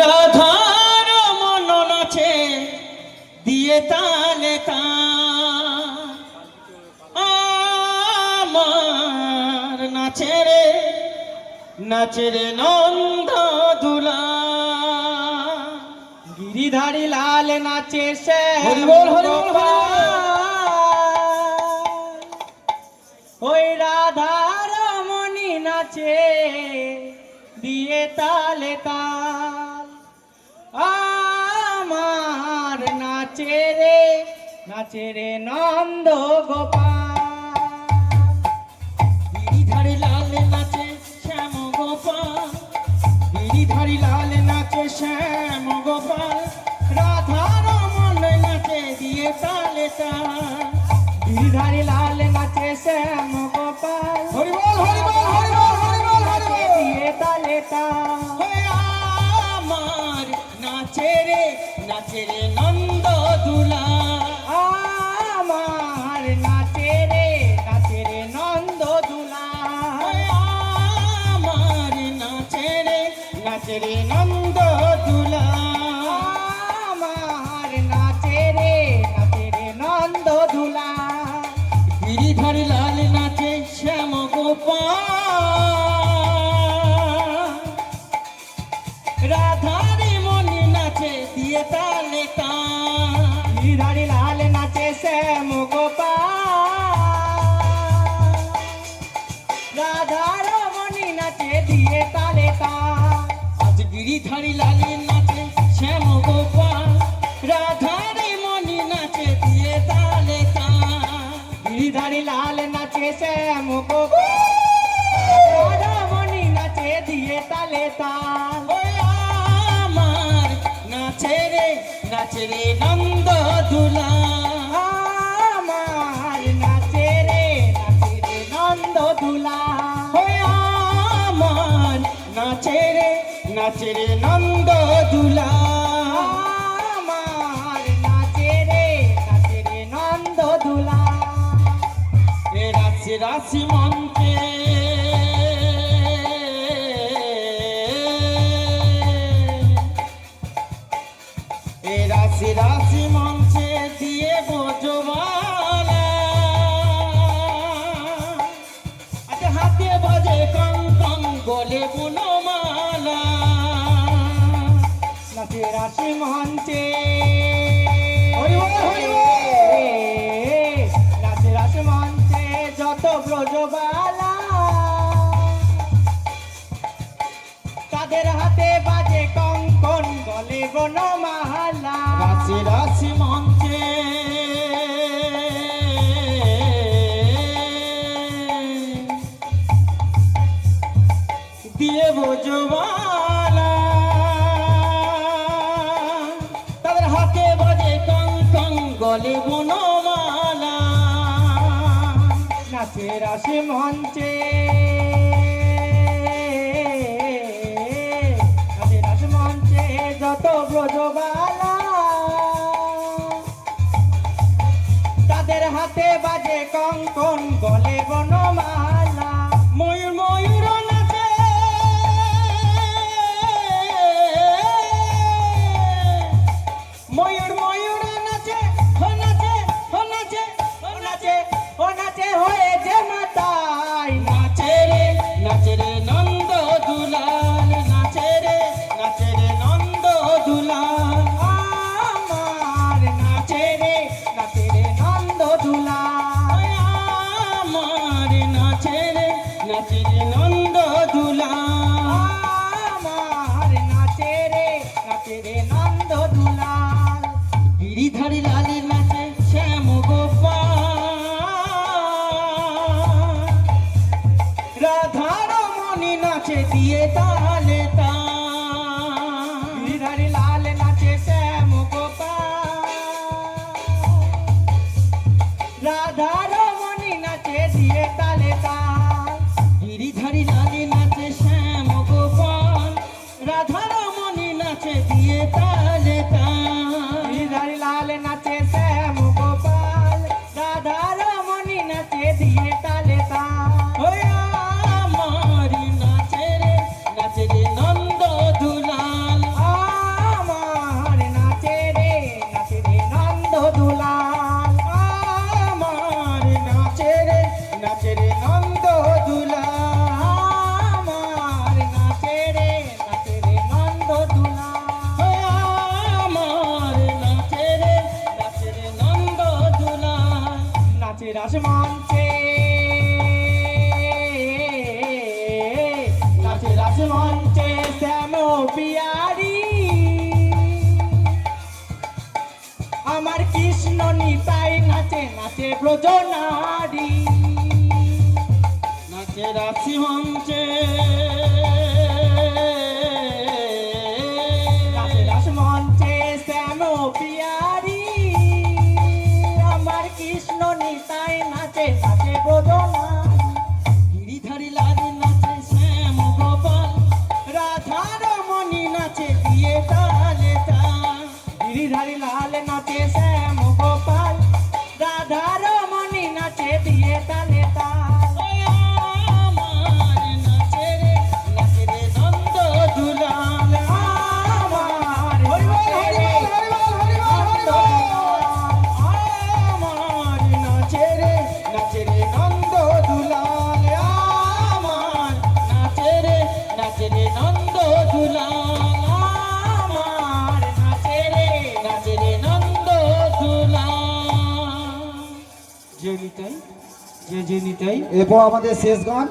রাধার মন নাচে দিয়ে তালে তা। আমার নাচে রে নাচে রে নন্দ দুলা। গিরিধারী লাল নাচে সে হরি হরি বল, হরি বল। ওই রাধা রমণী নাচে। দিয়ে তালে তাল। আমার নাচে রে নাচে রে নন্দ গোপাল। গিরিধারী লাল নাচে শ্যাম গোপাল। গিরিধারী লাল নাচে শ্যাম গোপাল। রাধা রমন নাচে দিয়ে তালে তাল। গিরিধারী লাল নাচে শ্যাম নাচে রে নাচে রে নন্দ দুলা আমার নাচে রে নাচে রে নন্দ দুলা আমার নাচে রে নাচে রে নন্দ দুলা আমার নাচে রে নাচে রে নন্দ দুলা গিরিধারী আজ গিরিধারী নাচে শ্যাম গোপাল রাধারি মনি নাচে দিয়ে তালে তা গিরিধারী লাল নাচে শ্যাম গোপাল রাধামণি নাচে দিয়ে তালে তাল। আমার নাচে রে নাচে রে নন্দ দুলা। নাচে রে নন্দ দুলা। আমার নাচে রে নাচে নন্দ দুলা। এ রাশি রাশি মন্ত্রে। এ রাশি রাশি মঞ্চে দিয়ে বোঝবালা আচ্ছা হাতে বাজে কং কং গলে বুনমালা রাশি হরি বল। নাচে রাশি মঞ্চে যত ব্রজবালা তাদের হাতে বাজে কঙ্কন গলে রাশি রাশি মঞ্চে বনমালা নাচে রাশি মঞ্চে। নাচে রাশি মঞ্চে যত ব্রজবালা তাদের হাতে বাজে কঙ্কন, গলে বনমালা। নন্দ দুলা আমার নাচে রে নাচে রে নন্দ দুলা গিরিধারী লালের নাচে শ্যাম গোপা নাচে দিয়ে তালে তা গিরিধারী লাল নাচে শ্যাম গোপা নাচে দিয়ে তালে তা en. বিহারি। আমার কৃষ্ণ নিতাই নাচে নাচে ব্রজ নারী নাচে রাশি মঞ্চে নাচে রাশ আমার কৃষ্ণ নিতাই নাচে বিজয়ী নিতাই। এরপর আমাদের শেষ গান